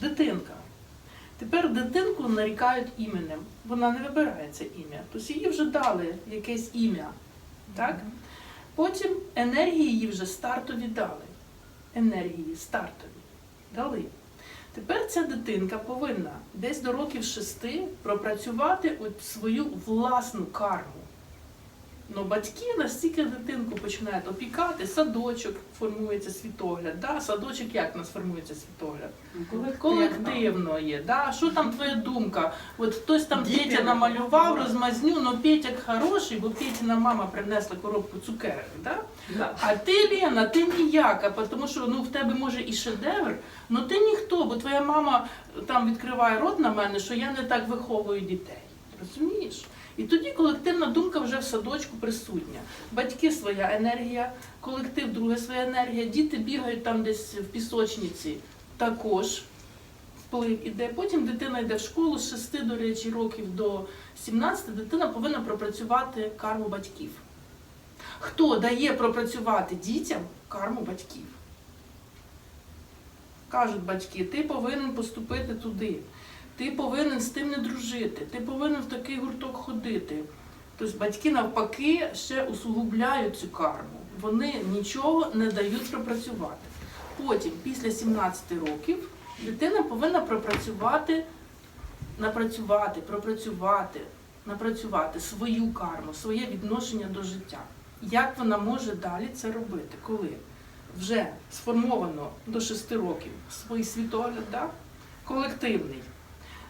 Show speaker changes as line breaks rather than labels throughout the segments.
Дитинка. Тепер дитинку нарікають іменем. Вона не вибирає це ім'я. Тобто їй вже дали якесь ім'я. Так? Потім енергії їй вже стартові дали. Енергії стартові дали. Тепер ця дитинка повинна десь до років шести пропрацювати свою власну карму. Ну, батьки настільки дитинку починають опікати, садочок формується світогляд. Да? Садочок як у нас формується світогляд? Колективно є. Да? Що там твоя думка? От хтось там
Діти
Петя намалював розмазню, але Петя хороший, бо Петіна мама принесла коробку цукерок. Да? А ти, Лена, ти ніяка, тому що ну, в тебе може і шедевр, але ти ніхто, бо твоя мама там відкриває рот на мене, що я не так виховую дітей. Розумієш? І тоді колективна думка вже в садочку присутня. Батьки своя енергія, колектив друга своя енергія, діти бігають там десь в пісочниці, також вплив іде. Потім дитина йде в школу з 6, до речі, років до 17, дитина повинна пропрацювати карму батьків. Хто дає пропрацювати дітям карму батьків? Кажуть батьки, ти повинен поступити туди, ти повинен з тим не дружити, ти повинен в такий гурток ходити. Тобто батьки навпаки ще усугубляють цю карму. Вони нічого не дають пропрацювати. Потім, після 17 років, дитина повинна пропрацювати, напрацювати, пропрацювати, напрацювати свою карму, своє відношення до життя. Як вона може далі це робити? Коли вже сформовано до 6 років свій світогляд, да? колективний.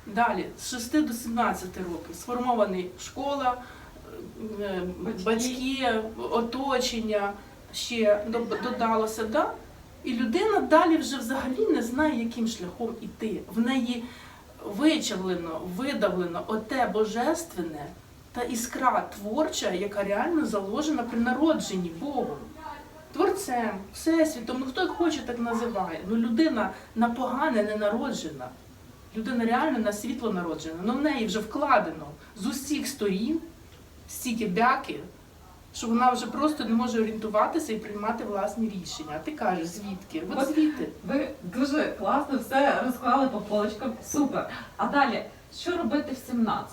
Далі з 6 до 17 років сформований школа, е,
Батьки.
батьки, оточення ще додалося, да? і людина далі вже взагалі не знає, яким шляхом іти. В неї вичавлено, видавлено оте божественне та іскра творча, яка реально заложена при народженні Богом. Творцем, всесвітом, ну хто як хоче, так називає. Ну людина на погане не народжена. Людина реально на світло народжена. але в неї вже вкладено з усіх сторін стільки бяки, що вона вже просто не може орієнтуватися і приймати власні рішення. А ти кажеш, звідки? От
От
звідти.
Ви дуже класно все розклали по полочкам. Супер. А далі, що робити в 17?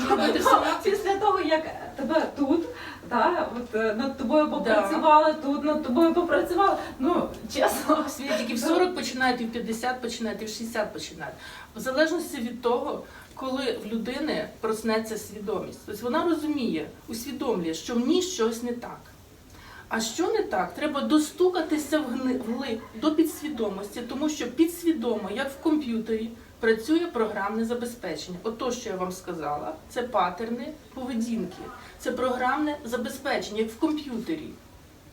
Що робити в 17?
Після того, як тебе тут, да, от, е, над тобою попрацювали, тут над тобою попрацювали. Ну, чесно,
Світики в 40 починають, і в 50 починають, і в 60 починають. В залежності від того, коли в людини проснеться свідомість. Тобто вона розуміє, усвідомлює, що в ній щось не так. А що не так? Треба достукатися вгни- вглиб до підсвідомості, тому що підсвідомо, як в комп'ютері, працює програмне забезпечення. От то, що я вам сказала, це патерни поведінки, це програмне забезпечення, як в комп'ютері.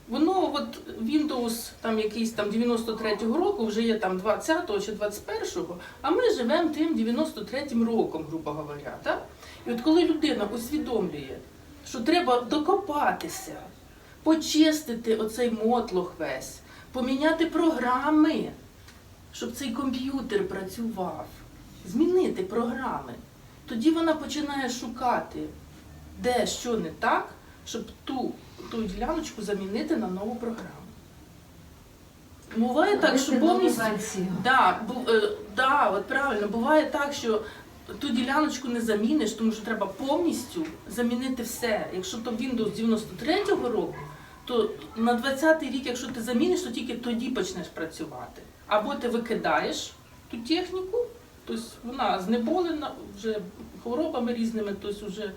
Воно от Windows там якийсь там 93-го року вже є там 20-го чи 21-го, а ми живемо тим 93-м роком, грубо говоря. Так? І от коли людина усвідомлює, що треба докопатися, почистити оцей мотлох весь, поміняти програми, щоб цей комп'ютер працював, змінити програми, тоді вона починає шукати, де що не так, щоб ту, ту діляночку замінити на нову програму. Буває так, що повністю. Да, бу, е, да, от правильно, буває так, що ту діляночку не заміниш, тому що треба повністю замінити все. Якщо то Windows 93-го року, то на 20-й рік, якщо ти заміниш, то тільки тоді почнеш працювати. Або ти викидаєш ту техніку, тобто вона знеболена вже хворобами різними, тобто вже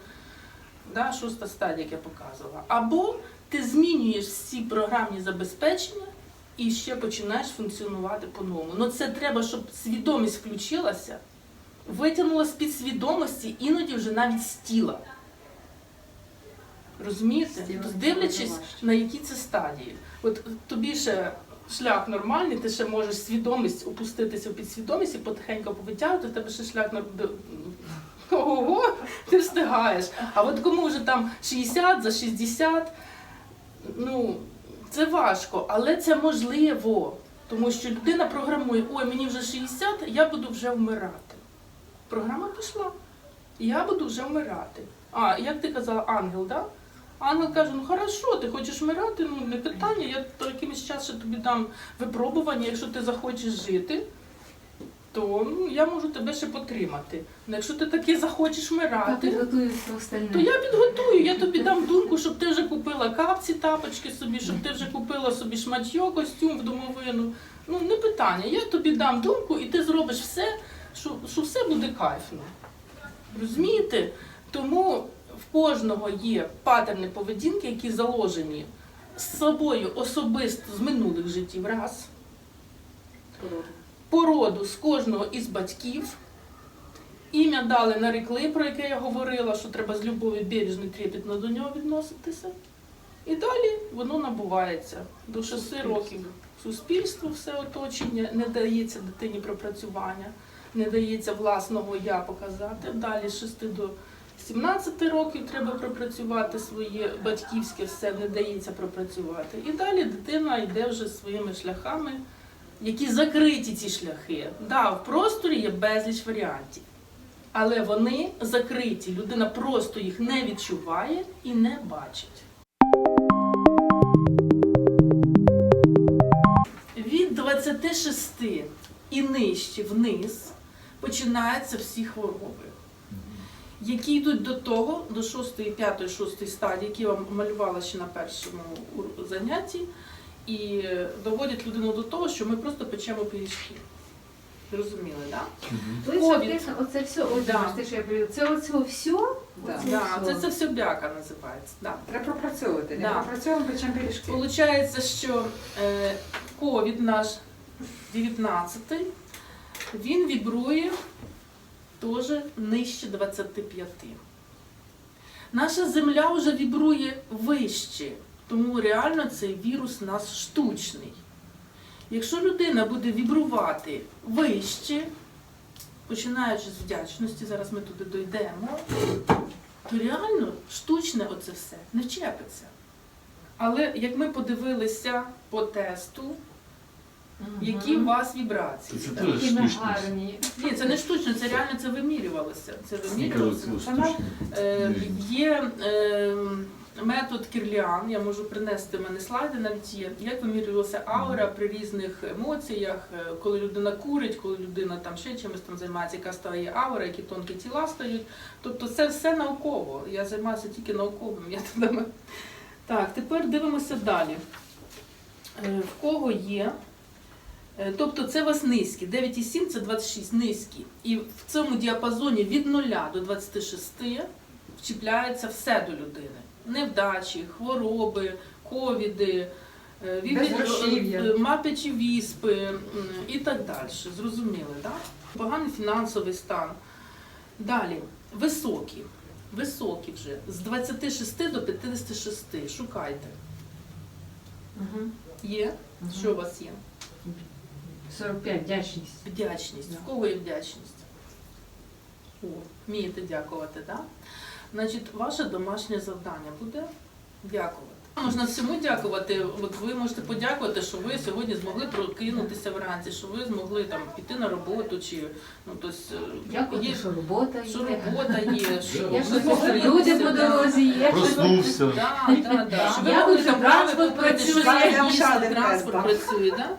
да, шоста стадія, як я показувала. Або ти змінюєш всі програмні забезпечення і ще починаєш функціонувати по-новому. Ну це треба, щоб свідомість включилася, витягнула з підсвідомості, іноді вже навіть з тіла. Розумієте? Тобто, дивлячись, на які це стадії. От тобі ще шлях нормальний, ти ще можеш свідомість опуститися в підсвідомість і потихеньку повитягувати, в тебе ще шлях Ого, ти встигаєш. А от кому вже там 60 за 60, ну це важко, але це можливо. Тому що людина програмує, ой, мені вже 60, я буду вже вмирати. Програма пішла. я буду вже вмирати. А, як ти казала, ангел, да? Ангел каже, ну хорошо, ти хочеш вмирати, ну не питання, я то якимось час ще тобі дам випробування, якщо ти захочеш жити, то ну, я можу тебе ще потримати. Ну, якщо ти таки захочеш вмирати,
остальное?
то я підготую, я тобі дам думку, щоб ти вже купила капці, тапочки собі, щоб ти вже купила собі шматьо, костюм в домовину. Ну, не питання. Я тобі дам думку, і ти зробиш все, що, що все буде кайфно. Розумієте? Тому в кожного є патерни поведінки, які заложені з собою особисто з минулих життів раз, породу з кожного із батьків. Ім'я дали нарекли, про яке я говорила, що треба з любов'ю бережно і трепетно до нього відноситися. І далі воно набувається. До 6 років суспільство, все оточення, не дається дитині пропрацювання, не дається власного я показати. Далі з 6 до 17 років треба пропрацювати своє батьківське, все не дається пропрацювати. І далі дитина йде вже своїми шляхами, які закриті ці шляхи. Да, в просторі є безліч варіантів. Але вони закриті. Людина просто їх не відчуває і не бачить. Від 26 і нижче вниз починаються всі хвороби, які йдуть до того, до 6, 5, 6 стадії, які я вам малювала ще на першому занятті, і доводять людину до того, що ми просто печемо пиріжки. Зрозуміли, так?
То есть,
Ковід.
оце все,
Да.
бачите, що я привела, це оце все?
Да.
Оце
Да,
все.
це, це все бяка називається. Да.
Треба пропрацьовувати. Не пропрацьовуємо печем пиріжки.
Получається, що е, ковід наш 19, він вібрує теж нижче 25. Наша земля вже вібрує вище, тому реально цей вірус у нас штучний. Якщо людина буде вібрувати вище, починаючи з вдячності, зараз ми туди дійдемо, то реально штучне оце все не вчепиться. Але як ми подивилися по тесту. Які у вас вібрації.
Це
так?
теж
Такі ми
штучно.
гарні.
Ні, це не штучно, це реально це вимірювалося. Це вимірювалося.
штучно.
е, є е, метод Кірліан, я можу принести в мене слайди навіть є, як вимірювалася аура при різних емоціях, е, коли людина курить, коли людина там ще чимось там займається, яка стає аура, які тонкі тіла стають. Тобто це все науково. Я займаюся тільки науковими методами. Так, тепер дивимося далі. Е, В кого є? Е, Тобто це у вас низькі. 9,7 це 26 низькі. І в цьому діапазоні від 0 до 26 вчіпляється все до людини. Невдачі, хвороби, ковіди, е, е, мапячі віспи і так далі. Зрозуміли, так? Поганий фінансовий стан. Далі, високі. Високі вже з 26 до 56. Шукайте.
Мгм.
Є?
Мгм.
Що у вас є?
45, вдячність.
Вдячність.
Да.
В кого є вдячність? О, вмієте дякувати, так? Значить, ваше домашнє завдання буде дякувати. Можна всьому дякувати. От ви можете подякувати, що ви сьогодні змогли прокинутися вранці, що ви змогли там піти на роботу, чи ну тобто,
Дякую,
є,
що робота
що
є.
робота є, що
Я
ви
що
зустрілися,
люди по
да.
дорозі є.
Проснувся.
Да, да, да. Щоб ви
Я
могли там
що транспорт працює.
Транспорт працює, да?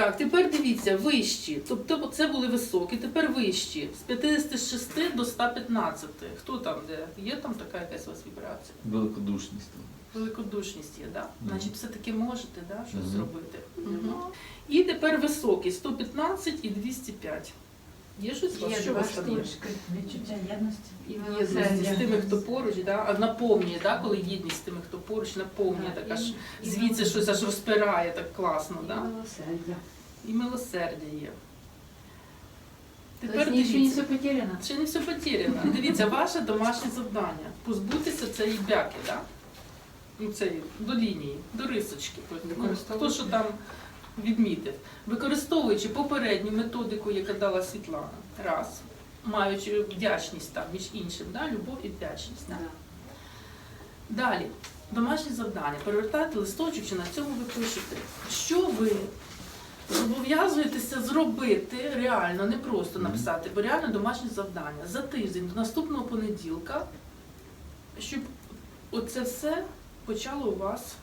Так, тепер дивіться, вищі. Тобто це були високі, тепер вищі. З 56 до 115. Хто там де? Є там така якась у вас вібрація?
Великодушність.
Великодушність є, да? Значить, все-таки можете да, щось зробити. Мгм. І тепер високі 115 і 205. Є щось у вас?
Є
Що у вас там є?
штучки.
Відчуття єдності.
І
Єдність з тими, хто поруч, да? а наповнює, да? коли єдність з тими, хто поруч, наповнює,
Так,
так аж
і- і
звідси щось аж розпирає так класно.
І
Да?
милосердя.
І милосердя є.
Тобто
Тепер
ще не
дивіться.
все потеряно.
Ще не все потеряно. Дивіться, ваше домашнє завдання. Позбутися цієї бяки, да? ну, цієї, до лінії, до рисочки. Ну, Хто що там відмітив. Використовуючи попередню методику, яка дала Світлана, раз, маючи вдячність там, між іншим, да? любов і вдячність. Да? Далі, домашнє завдання. Перевертайте листочок, чи на цьому ви пишете, що ви Зобов'язуєтеся зробити реально, не просто написати, бо реально домашнє завдання за тиждень до наступного понеділка, щоб оце все почало у вас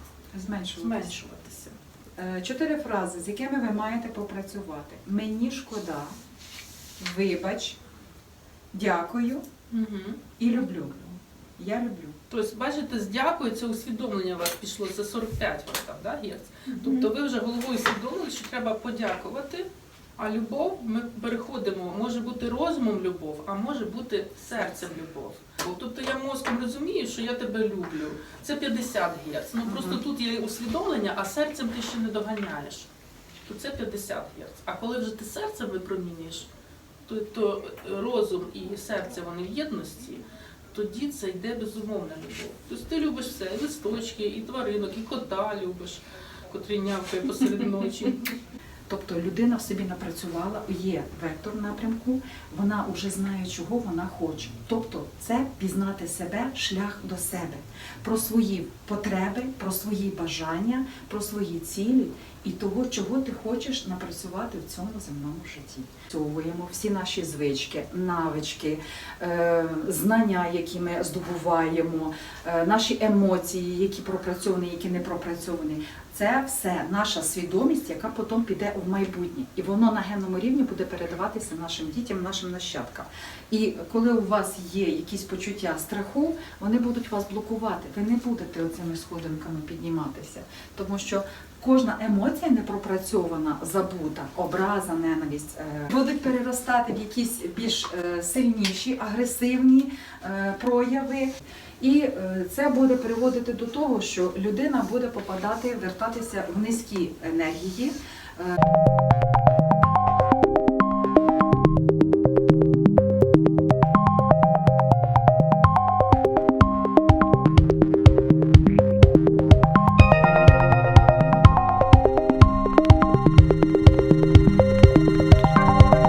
Зменшувати.
зменшуватися.
Е, Чотири фрази, з якими ви маєте попрацювати. Мені шкода, вибач, дякую
Угу.
і люблю. Я люблю.
Тобто, бачите, з дякую, це усвідомлення у вас пішло, це 45 у вас там, да, герц? Тобто ви вже головою усвідомили, що треба подякувати, а любов ми переходимо, може бути розумом любов, а може бути серцем любов. Тобто я мозком розумію, що я тебе люблю. Це 50 Гц. Ну просто тут є усвідомлення, а серцем ти ще не доганяєш. То це 50 Гц. А коли вже ти серцем випромінюєш, то, то розум і серце вони в єдності, тоді це йде безумовна любов. Тобто ти любиш все, і листочки, і тваринок, і кота любиш, котрий нявкає посеред ночі.
Тобто людина в собі напрацювала, є вектор напрямку, вона вже знає, чого вона хоче. Тобто це пізнати себе, шлях до себе, про свої потреби, про свої бажання, про свої цілі і того, чого ти хочеш напрацювати в цьому земному житті. Працьовуємо всі наші звички, навички, е, знання, які ми здобуваємо, е, наші емоції, які пропрацьовані, які не пропрацьовані. Це все наша свідомість, яка потім піде в майбутнє, і воно на генному рівні буде передаватися нашим дітям, нашим нащадкам. І коли у вас є якісь почуття страху, вони будуть вас блокувати. Ви не будете оцими сходинками підніматися, тому що кожна емоція непропрацьована, забута, образа, ненависть е, будуть переростати в якісь більш е, сильніші, агресивні е, прояви. І е, це буде приводити до того, що людина буде попадати, вертатися в низькі енергії. Е,